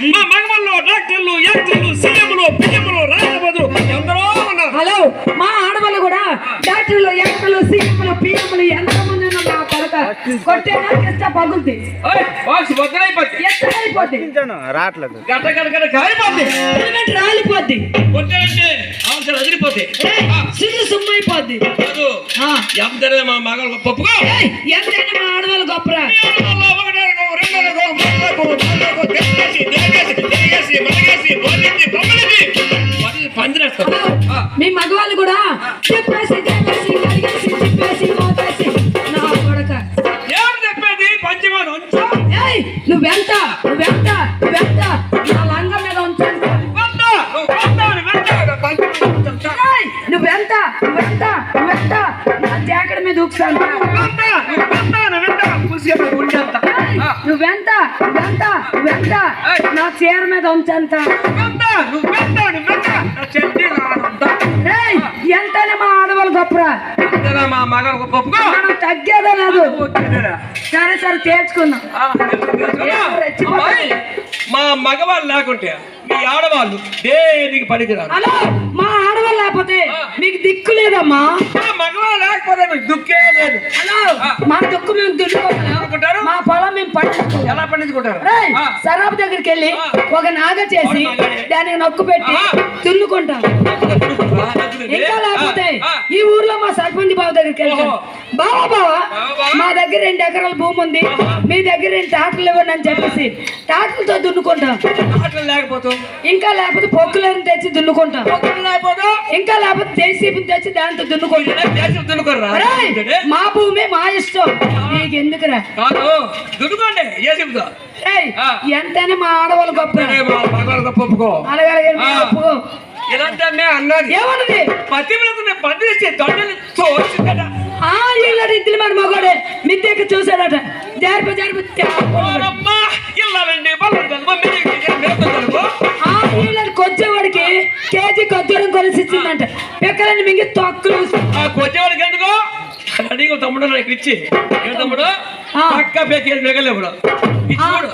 మా మగవాళ్ళు డాక్టర్లు యాక్టర్లు సీఎంలు పిఎంలు రాజపదులు ఎందరో ఉన్నారు. హలో మా ఆడవాళ్ళు కూడా డాక్టర్లు యాక్టర్లు సీఎంలు పిఎంలు ఎంతమంది ఉన్నా మా కొడక. కొట్టేనా కిస్త పగులుతుంది ఎత్తైపోద్ది రావట్లేదు. కాలిపోద్ది హెల్మెట్ రాలిపోద్ది. కొట్టారంటే అవసరం అదిరిపోతే ఏయ్, సిగ్గు సుమ్మైపోద్ది. ఎంతనే మా పప్పుకో ఏయ్, ఎంతైనా మా ఆడవాళ్ళు గొప్పరా పందిరేస్తారు కూడా చెప్పేసి చెప్పేసి కడిగేసి చెప్పేసి మోపేసి నా కొడక ఏం చెప్పేది పంచమాన్ ఏయ్ నువ్వెంత నువ్వెంత నువ్వెంత నా లంగ మీద ఉంచంట వంద, నువ్వు వంద, నువ్వు వంద, పంచమాన్ ఉంచు. ఏయ్, నువ్వెంత నువ్వెంత నువ్వెంత నా జాకెట్ మీద. ఆ, నువ్వెంత నువ్వెంత నువ్వెంత నా చీర మీద ఉంచంత వంద, నువ్వు వంద, నువ్వు వంద, నా. ఏయ్ ఎంతనే మా ఆడవాళ్ళు గొప్పరా మా మగ. సరే సరే తేల్చుకుందాం. మా మగవాళ్ళు లేకుంటే మీ ఆడవాళ్ళు దేనికి పనికిరారు? హలో మా ఆడవాళ్ళు లేకపోతే మీకు దిక్కు లేదమ్మా. మా మగవాళ్ళు లేకపోతే మీకు దుఃఖే లేదు. మా దుక్కు మేము దున్నుకుంటాం. అనుకుంటారు మా పొలం మేము పండించుకుంటాం. ఎలా పండించుకుంటారు? సరాబు దగ్గరికి వెళ్ళి ఒక నాగ చేసి. దానికి నొక్కు పెట్టి ఆ. ఇంకా లేకపోతే ఈ ఊర్లో మా సర్పంచ్ బావ దగ్గరికి వెళ్తాం ఓహో. బావా. మా దగ్గర రెండు ఎకరాల భూమి ఉంది. మీ దగ్గర రెండు ట్రాక్టర్లు ఇవ్వండి అని చెప్పేసి ట్రాక్టర్తో దున్నుకుంటాం. ఇంకా లేకపోతే పొక్కులను తెచ్చి దున్నుకుంటాం. ఇంకా లేకపోతే జేసీబీ తెచ్చి దాంతో దున్నుకుంటాం? మా భూమి మా ఇష్టం. నీకు ఎందుకురా దున్నుకోండి. ఎంతైనా మా ఆడవాళ్ళు గొప్ప. అలాగే మేము అన్నది ఏమన్నది? పతివ్రతని పందిరిస్తే దొండని తోచిందట ఆ ఇళ్ళ ఇంటిని మన మగోడే మిద్దెకి చూశాడట. జారిపో జారిపో ఇళ్ళని కొచ్చేవాడికి కేజీ కొద్దిరం కొలిసి ఇచ్చిందంట. పిక్కలని మింగి తొక్కులు ఆ కొద్దివాడికి ఎందుకు? అడిగి తమ్ముడు నాకు ఇచ్చి. తమ్ముడు. పక్క పేకేసి మిగలే ఇప్పుడు. ఇచ్చి చూడు.